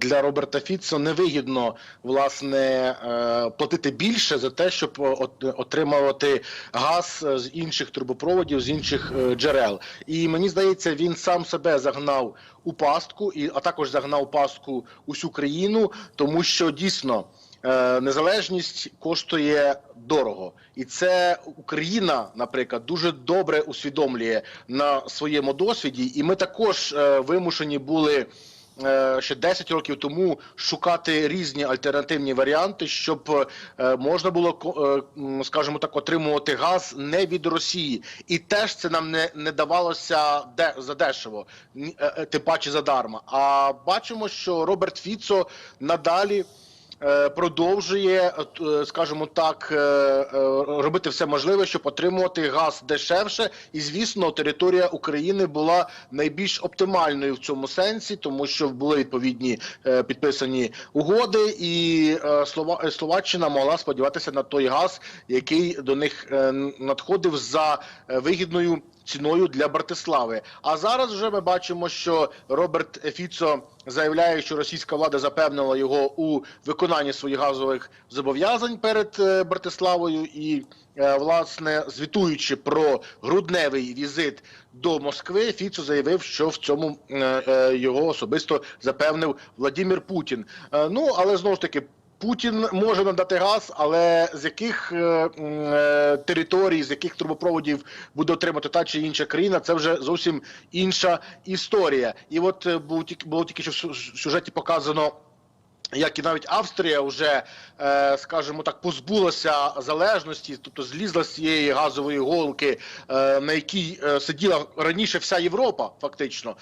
для Роберта Фіцо невигідно власне е, платити більше за те, щоб отримувати газ е, з інших трубопроводів, з інших е, джерел. І мені здається, він сам себе загнав у пастку, і а також загнав пастку усю країну, тому що дійсно. Незалежність коштує дорого, і це Україна, наприклад, дуже добре усвідомлює на своєму досвіді, і ми також вимушені були ще 10 років тому шукати різні альтернативні варіанти, щоб е, можна було е, скажімо так, отримувати газ не від Росії, і теж це нам не, не давалося де задешево, е, е, тим паче задарма. А бачимо, що Роберт Фіцо надалі. Е, Продовжує, е, скажімо так, е, е, робити все можливе, щоб отримувати газ дешевше. І звісно, територія України була найбільш оптимальною в цьому сенсі, тому що були відповідні е, підписані угоди, і е, Слова е, Словаччина могла сподіватися на той газ, який до них е, надходив за е, вигідною ціною для Братислави. А зараз вже ми бачимо, що Роберт Фіцо заявляє, що російська влада запевнила його у виконанні своїх газових зобов'язань перед е, Братиславою і. е, Власне, звітуючи про грудневий візит до Москви, Фіцо заявив, що в цьому е, його особисто запевнив Владимир Путін. Ну але знову ж таки. Путін може надати газ, але з яких е, е, територій, з яких трубопроводів буде отримати та чи інша країна, це вже зовсім інша історія. І от е, був тільки було тільки що в сюжеті показано. Як і навіть Австрія вже, е, скажімо так, позбулася залежності, тобто злізла з цієї газової голки, е, на якій сиділа раніше вся Європа, фактично.